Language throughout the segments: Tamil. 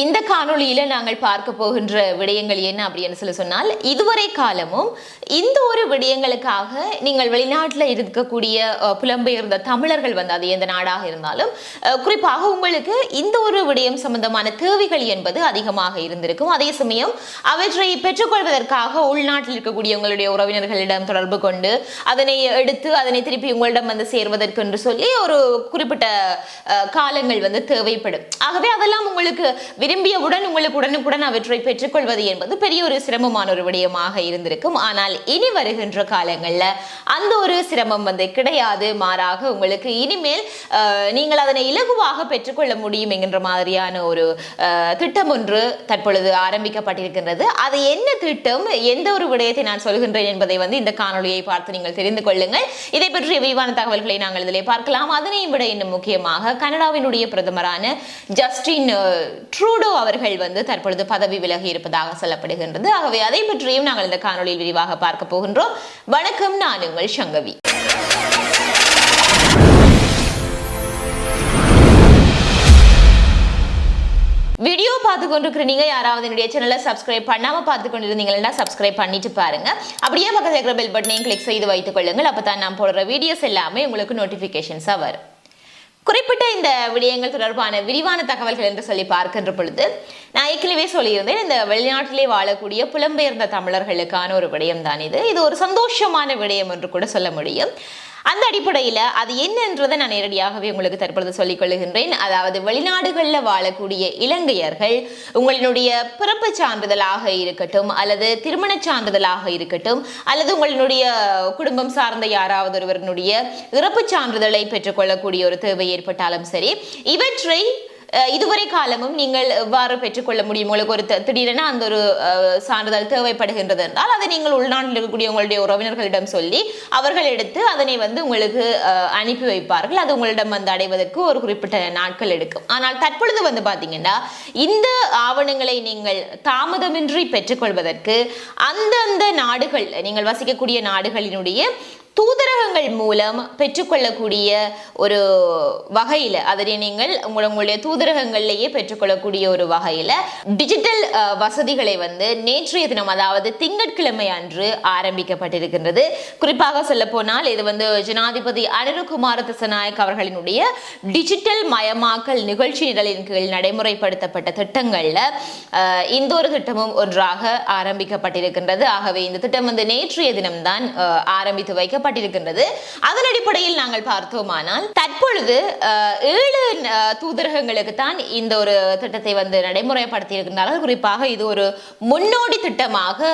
இந்த காணொளியில நாங்கள் பார்க்க போகின்ற விடயங்கள் என்ன அப்படின்னு சொல்லி சொன்னால் இதுவரை காலமும் இந்த ஒரு விடயங்களுக்காக நீங்கள் வெளிநாட்டில் இருக்கக்கூடிய புலம்பெயர்ந்த தமிழர்கள் வந்து அது எந்த நாடாக இருந்தாலும் குறிப்பாக உங்களுக்கு இந்த ஒரு விடயம் சம்பந்தமான தேவைகள் என்பது அதிகமாக இருந்திருக்கும். அதே சமயம் அவற்றை பெற்றுக்கொள்வதற்காக உள்நாட்டில் இருக்கக்கூடிய உங்களுடைய உறவினர்களிடம் தொடர்பு கொண்டு அதனை எடுத்து அதனை திருப்பி உங்களிடம் வந்து சேர்வதற்கு என்று சொல்லி ஒரு குறிப்பிட்ட காலங்கள் வந்து தேவைப்படும். ஆகவே அதெல்லாம் உங்களுக்கு விரும்பியவுடன் உங்களுக்கு உடனுக்குடன் அவற்றை பெற்றுக்கொள்வது என்பது பெரிய ஒரு சிரமமான ஒரு விடயமாக இருந்திருக்கும். ஆனால் இனி வருகின்ற காலங்களில் அந்த ஒரு சிரமம் வந்து கிடையாது. மாறாக உங்களுக்கு இனிமேல் நீங்கள் அதனை இலகுவாக பெற்றுக்கொள்ள முடியும் என்கின்ற மாதிரியான ஒரு திட்டம் ஒன்று தற்பொழுது ஆரம்பிக்கப்பட்டிருக்கின்றது. அது என்ன திட்டம்? எந்த ஒரு விடயத்தை நான் சொல்கின்றேன் என்பதை வந்து இந்த காணொளியை பார்த்து நீங்கள் தெரிந்து கொள்ளுங்கள். இதை பற்றிய விரிவான தகவல்களை நாங்கள் இதிலே பார்க்கலாம். அதனையும் விட இன்னும் முக்கியமாக கனடாவினுடைய பிரதமரான ஜஸ்டின் ட்ரூ ட்ரூடோ அவர்கள் வந்து தற்பொழுது பதவி விலகி இருப்பதாக சொல்லப்படுகின்றது. ஆகவே அதை பற்றியும் நாங்கள் இந்த காணொளியில் விரிவாக பார்க்க போகின்றோம். வணக்கம் நான் உங்கள் சங்கவி. வீடியோ பார்த்து கொண்டிருக்கிற நீங்க யாராவது என்னுடைய சேனலை சப்ஸ்கிரைப் பண்ணாம பார்த்து கொண்டிருந்தீங்கன்னா சப்ஸ்கிரைப் பண்ணிட்டு பாருங்க. அப்படியே பக்கத்தில் இருக்கிற பெல் பட்டனையும் கிளிக் செய்து வைத்துக் கொள்ளுங்கள். அப்பதான் நான் போடுற வீடியோஸ் எல்லாமே உங்களுக்கு நோட்டிபிகேஷன்ஸா வரும். குறிப்பிட்ட இந்த விடயங்கள் தொடர்பான விரிவான தகவல்கள் என்று சொல்லி பார்க்கின்ற பொழுது நான் ஏற்கனவே சொல்லியிருந்தேன் இந்த வெளிநாட்டிலே வாழக்கூடிய புலம்பெயர்ந்த தமிழர்களுக்கான ஒரு விடயம் தான் இது. இது ஒரு சந்தோஷமான விடயம் என்று கூட சொல்ல முடியும். அந்த அடிப்படையில் அது என்னன்றதை நான் நேரடியாகவே உங்களுக்கு தற்பொழுது சொல்லிக் கொள்கின்றேன் அதாவது வெளிநாடுகளில் வாழக்கூடிய இலங்கையர்கள் உங்களினுடைய பிறப்பு சான்றிதழாக இருக்கட்டும் அல்லது திருமணச் சான்றிதழாக இருக்கட்டும் அல்லது உங்களினுடைய குடும்பம் சார்ந்த யாராவது ஒருவரினுடைய இறப்பு சான்றிதழை பெற்றுக்கொள்ளக்கூடிய ஒரு தேவை ஏற்பட்டாலும் சரி இவற்றை இதுவரை காலமும் நீங்கள் எவ்வாறு பெற்றுக்கொள்ள முடியும்? உங்களுக்கு ஒரு திடீரென அந்த ஒரு சான்றிதழ் தேவைப்படுகின்றது என்றால் அதை நீங்கள் உள்நாட்டில் இருக்கக்கூடிய உங்களுடைய உறவினர்களிடம் சொல்லி அவர்கள் எடுத்து அதனை வந்து உங்களுக்கு அனுப்பி வைப்பார்கள். அது உங்களிடம் வந்து அடைவதற்கு ஒரு குறிப்பிட்ட நாட்கள் எடுக்கும். ஆனால் தற்பொழுது வந்து பார்த்தீங்கன்னா இந்த ஆவணங்களை நீங்கள் தாமதமின்றி பெற்றுக்கொள்வதற்கு அந்தந்த நாடுகள் நீங்கள் வசிக்கக்கூடிய நாடுகளினுடைய தூதரகங்கள் மூலம் பெற்றுக்கொள்ளக்கூடிய ஒரு வகையில் அதனை நீங்கள் உங்களுடைய தூதரகங்கள்லேயே பெற்றுக்கொள்ளக்கூடிய ஒரு வகையில் டிஜிட்டல் வசதிகளை வந்து நேற்றைய தினம் அதாவது திங்கட்கிழமை அன்று ஆரம்பிக்கப்பட்டிருக்கின்றது. குறிப்பாக சொல்ல போனால் இது வந்து ஜனாதிபதி அனிருகுமார திசநாயக் அவர்களினுடைய டிஜிட்டல் மயமாக்கல் நிகழ்ச்சி நிரலின் கீழ் நடைமுறைப்படுத்தப்பட்ட திட்டங்களில் இந்த ஒரு திட்டமும் ஒன்றாக ஆரம்பிக்கப்பட்டிருக்கின்றது. ஆகவே இந்த திட்டம் வந்து நேற்றைய தினம்தான் ஆரம்பித்து வைக்க வைக்கப்பட்டிருக்கின்றது அதன் அடிப்படையில் நாங்கள் பார்த்தோமானால் தற்பொழுது ஏழு தூதரகங்களுக்கு தான் இந்த ஒரு திட்டத்தை வந்து நடைமுறைப்படுத்தி இருக்கின்றார்கள் குறிப்பாக இது ஒரு முன்னோடி திட்டமாக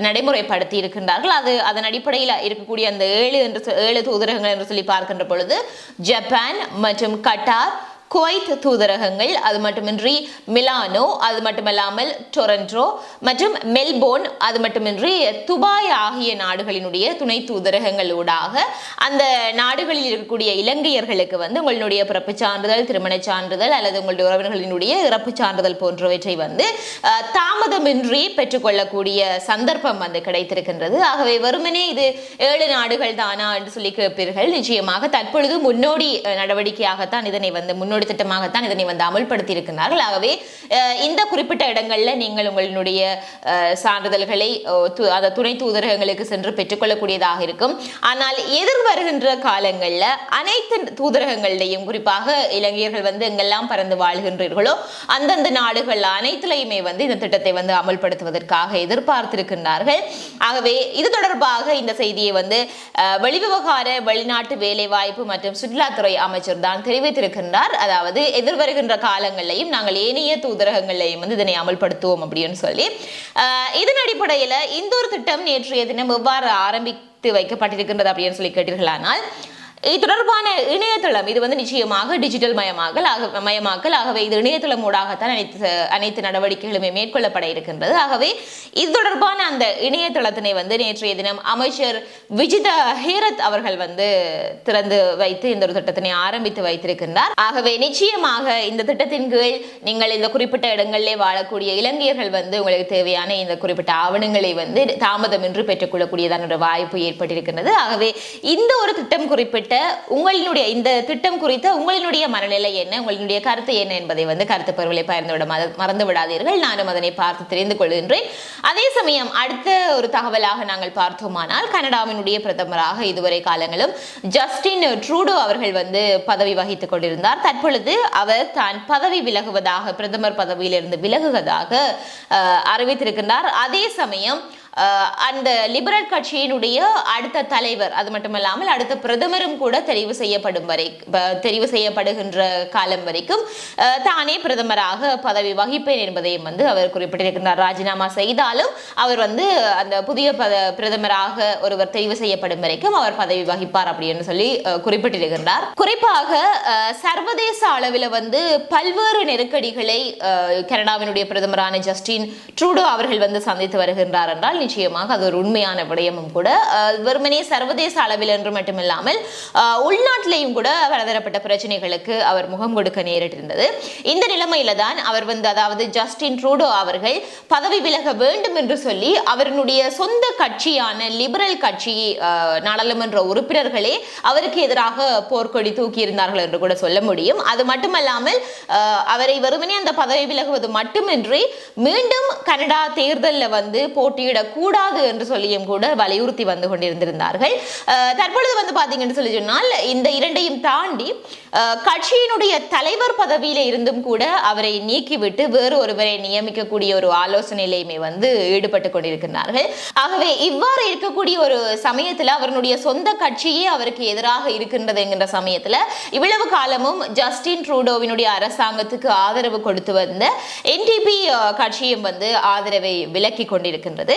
நடைமுறைப்படுத்தி இருக்கின்றார்கள் அது அதன் அடிப்படையில் இருக்கக்கூடிய அந்த ஏழு என்று ஏழு தூதரகங்கள் என்று சொல்லி பார்க்கின்ற பொழுது ஜப்பான் மற்றும் கட்டார் குவைத் தூதரகங்கள் அது மட்டுமின்றி மிலானோ அது மட்டுமல்லாமல் டொரண்டோ மற்றும் மெல்போர்ன் அது மட்டுமின்றி துபாய் ஆகிய நாடுகளினுடைய துணை தூதரகங்கள் ஊடாக அந்த நாடுகளில் இருக்கக்கூடிய இலங்கையர்களுக்கு வந்து உங்களுடைய பிறப்பு சான்றிதழ் திருமணச் சான்றிதழ் அல்லது உங்களுடைய உறவினர்களினுடைய இறப்பு சான்றிதழ் போன்றவற்றை வந்து தாமதமின்றி பெற்றுக்கொள்ளக்கூடிய சந்தர்ப்பம் வந்து கிடைத்திருக்கின்றது. ஆகவே வெறுமனே இது ஏழு நாடுகள் தானா என்று சொல்லி கேட்பீர்கள். நிச்சயமாக தற்பொழுது முன்னோடி நடவடிக்கையாகத்தான் இதனை வந்து முன்னோடி திட்டமாகத்தான் இதனை வந்து அமல்படுத்தி இருக்கின்றார்கள் ஆகவே இந்த குறிப்பிட்ட இடங்களில் நீங்கள் உங்களுடைய சான்றிதழ்களை து- அந்த துணை தூதரகங்களுக்கு சென்று பெற்றுக்கொள்ளக்கூடியதாக இருக்கும். ஆனால் எதிர் வருகின்ற அனைத்து தூதரகங்களையும் குறிப்பாக இளைஞர்கள் வந்து எங்கெல்லாம் பறந்து வாழ்கின்றீர்களோ அந்தந்த நாடுகள் அனைத்திலையுமே வந்து இந்த திட்டத்தை வந்து அமல்படுத்துவதற்காக எதிர்பார்த்திருக்கின்றார்கள். ஆகவே இது தொடர்பாக இந்த செய்தியை வந்து வெளிவிவகார வெளிநாட்டு வேலைவாய்ப்பு மற்றும் சுற்றுலாத்துறை அமைச்சர் தான் தெரிவித்திருக்கின்றார். அதாவது எதிர்வருகின்ற காலங்களிலையும் நாங்கள் ஏனைய தூதரகங்களையும் வந்து இதனை அமல்படுத்துவோம் அப்படின்னு சொல்லி அஹ், இதன் அடிப்படையில் இந்த ஒரு திட்டம் நேற்றைய தினம் எவ்வாறு ஆரம்பித்து வைக்கப்பட்டிருக்கின்றது அப்படின்னு சொல்லி கேட்டீர்களானால் இது தொடர்பான இணையதளம் இது வந்து நிச்சயமாக டிஜிட்டல் மயமாகல் ஆக மயமாக்கல். ஆகவே இது இணையதளம் ஊடாகத்தான் அனைத்து அனைத்து நடவடிக்கைகளுமே மேற்கொள்ளப்பட இருக்கின்றது. ஆகவே இது தொடர்பான அந்த இணையதளத்தினை வந்து நேற்றைய தினம் அமைச்சர் விஜித ஹேரத் அவர்கள் வந்து திறந்து வைத்து இந்த ஒரு திட்டத்தினை ஆரம்பித்து வைத்திருக்கின்றார். ஆகவே நிச்சயமாக இந்த திட்டத்தின் கீழ் நீங்கள் இந்த குறிப்பிட்ட இடங்களிலே வாழக்கூடிய இலங்கையர்கள் வந்து உங்களுக்கு தேவையான இந்த குறிப்பிட்ட ஆவணங்களை வந்து தாமதமின்றி பெற்றுக்கொள்ளக்கூடியதான ஒரு வாய்ப்பு ஏற்பட்டிருக்கின்றது. ஆகவே இந்த ஒரு திட்டம் குறிப்பிட்ட உங்களினுடைய இந்த திட்டம் குறித்த உங்களினுடைய மனநிலை என்ன? உங்களினுடைய கருத்து என்ன என்பதை வந்து கருத்து பருவலை பகிர்ந்து விட மறந்து விடாதீர்கள். நானும் அதனை பார்த்து தெரிந்து கொள்கின்றேன். அதே சமயம் அடுத்த ஒரு தகவலாக நாங்கள் பார்த்தோமானால் கனடாவினுடைய பிரதமராக இதுவரை காலங்களும் ஜஸ்டின் ட்ரூடோ அவர்கள் வந்து பதவி வகித்துக் கொண்டிருந்தார். தற்பொழுது அவர் தான் பதவி விலகுவதாக பிரதமர் பதவியிலிருந்து விலகுவதாக அறிவித்திருக்கின்றார். அதே சமயம் அந்த லிபரல் கட்சியினுடைய அடுத்த தலைவர் அது மட்டுமல்லாமல் அடுத்த பிரதமரும் கூட தெரிவு செய்யப்படும் வரை தெரிவு செய்யப்படுகின்ற காலம் வரைக்கும் தானே பிரதமராக பதவி வகிப்பேன் என்பதையும் வந்து அவர் குறிப்பிட்டிருக்கின்றார் ராஜினாமா செய்தாலும் அவர் வந்து அந்த புதிய பிரதமராக ஒருவர் தெரிவு செய்யப்படும் வரைக்கும் அவர் பதவி வகிப்பார் அப்படின்னு சொல்லி குறிப்பிட்டிருக்கின்றார் குறிப்பாக சர்வதேச அளவில் வந்து பல்வேறு நெருக்கடிகளை கனடாவினுடைய பிரதமரான ஜஸ்டின் ட்ரூடோ அவர்கள் வந்து சந்தித்து வருகின்றார் என்றால் நிச்சயமாக அது ஒரு உண்மையான விடயமும் கூட. வெறுமனே சர்வதேச அளவில் என்று மட்டுமில்லாமல் அஹ், உள்நாட்டிலேயும் கூட பலதரப்பட்ட பிரச்சனைகளுக்கு அவர் முகம் கொடுக்க நேரிட்டிருந்தது. இந்த நிலைமையில தான் அவர் வந்து அதாவது ஜஸ்டின் ட்ரூடோ அவர்கள் பதவி விலக வேண்டும் என்று சொல்லி அவருடைய சொந்த கட்சியான லிபரல் கட்சி நாடாளுமன்ற உறுப்பினர்களே அவருக்கு எதிராக போர்க்கொடி தூக்கி இருந்தார்கள் என்று கூட சொல்ல முடியும். அது மட்டுமல்லாமல் அவரை வெறுமனே அந்த பதவி விலகுவது மட்டுமின்றி மீண்டும் கனடா தேர்தலில் வந்து கூடாது என்று சொல்லியும் கூட வலியுறுத்தி வந்து கொண்டிருந்திருந்தார்கள். தற்பொழுது வந்து பாத்தீங்கன்னு சொல்லி சொன்னால் இந்த இரண்டையும் தாண்டி கட்சியினுடைய தலைவர் பதவியில இருந்தும் கூட அவரை நீக்கிவிட்டு வேறு ஒருவரை நியமிக்கக்கூடிய ஒரு ஆலோசனையிலையுமே வந்து ஈடுபட்டு கொண்டிருக்கிறார்கள் ஆகவே இவ்வாறு இருக்கக்கூடிய ஒரு சமயத்துல அவருடைய சொந்த கட்சியே அவருக்கு எதிராக இருக்கின்றது என்கின்ற சமயத்துல இவ்வளவு காலமும் ஜஸ்டின் ட்ரூடோவினுடைய அரசாங்கத்துக்கு ஆதரவு கொடுத்து வந்த என்டிபி கட்சியும் வந்து ஆதரவை விலக்கி கொண்டிருக்கின்றது.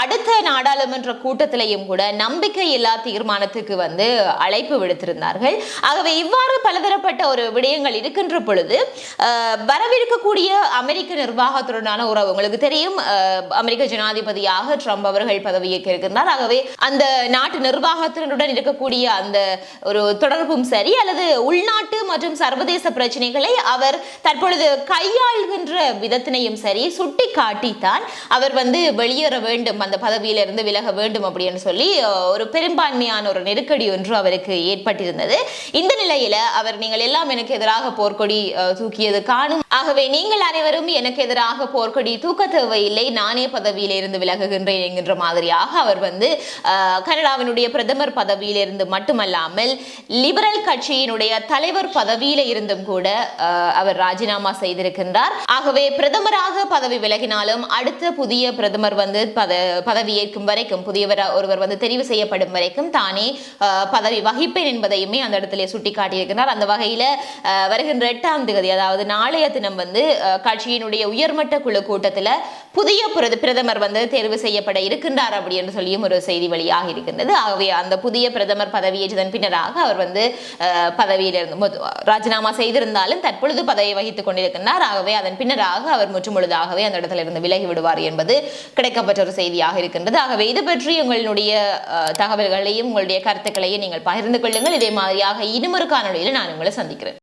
அடுத்த நாடாளுமன்ற கூட்டத்திலையும் கூட நம்பிக்கை இல்லா தீர்மானத்துக்கு வந்து அழைப்பு விடுத்திருந்தார்கள். ஆகவே இவ்வாறு பலதரப்பட்ட ஒரு விடயங்கள் இருக்கின்ற பொழுது வரவிருக்கக்கூடிய அமெரிக்க நிர்வாகத்துடனான உறவு உங்களுக்கு தெரியும் அமெரிக்க ஜனாதிபதியாக ட்ரம்ப் அவர்கள் பதவியேற்க இருக்கின்றார். ஆகவே அந்த நாட்டு நிர்வாகத்தினருடன் இருக்கக்கூடிய அந்த ஒரு தொடர்பும் சரி அல்லது உள்நாட்டு மற்றும் சர்வதேச பிரச்சனைகளை அவர் தற்பொழுது கையாள்கின்ற விதத்தினையும் சரி சுட்டி காட்டித்தான் அவர் வந்து வெளியேற வேண்டும் அந்த பதவியிலிருந்து விலக வேண்டும் அப்படின்னு சொல்லி ஒரு பெரும்பான்மையான ஒரு நெருக்கடி ஒன்று அவருக்கு ஏற்பட்டிருந்தது. இந்த நிலையில அவர் நீங்கள் எல்லாம் எனக்கு எதிராக போர்க்கொடி தூக்கியது காணும். ஆகவே நீங்கள் அனைவரும் எனக்கு எதிராக போர்க்கொடி தூக்க தேவையில்லை. நானே பதவியிலிருந்து விலகுகின்றேன் என்கின்ற மாதிரியாக அவர் வந்து கனடாவினுடைய பிரதமர் பதவியிலிருந்து மட்டுமல்லாமல் லிபரல் கட்சியினுடைய தலைவர் பதவியில இருந்தும் கூட அவர் ராஜினாமா செய்திருக்கின்றார். ஆகவே பிரதமராக பதவி விலகினாலும் அடுத்த புதிய பிரதமர் வந்து பத பதவியேற்கும் வரைக்கும் புதியவர் ஒருவர் வந்து தெரிவு செய்யப்படும் வரைக்கும் தானே பதவி வகிப்பேன் என்பதையுமே அந்த இடத்துல சுட்டிக்காட்டியிருக்கிறார். அந்த வகையில அஹ், வருகின்ற எட்டாம் தேதி அதாவது நாளைய தினம் வந்து கட்சியினுடைய உயர்மட்ட குழு கூட்டத்துல புதிய பிரத- பிரதமர் வந்து தேர்வு செய்யப்பட இருக்கின்றார் அப்படி என்று சொல்லியும் ஒரு செய்தி வெளியாக இருக்கின்றது. ஆகவே அந்த புதிய பிரதமர் பதவியேற்றதன் பின்னராக அவர் வந்து பதவியில் பதவியிலிருந்து ராஜினாமா செய்திருந்தாலும் தற்பொழுது பதவி வகித்துக் கொண்டிருக்கின்றார். ஆகவே அதன் பின்னராக அவர் முற்றுமுழுதாகவே அந்த இடத்துல இருந்து விலகி விடுவார் என்பது கிடைக்கப்பட்ட ஒரு செய்தியாக இருக்கின்றது. ஆகவே இது பற்றி உங்களுடைய தகவல்களையும் உங்களுடைய கருத்துக்களையும் நீங்கள் பகிர்ந்து கொள்ளுங்கள். இதே மாதிரியாக இன்னும் ஒரு நான் உங்களை சந்திக்கிறேன்.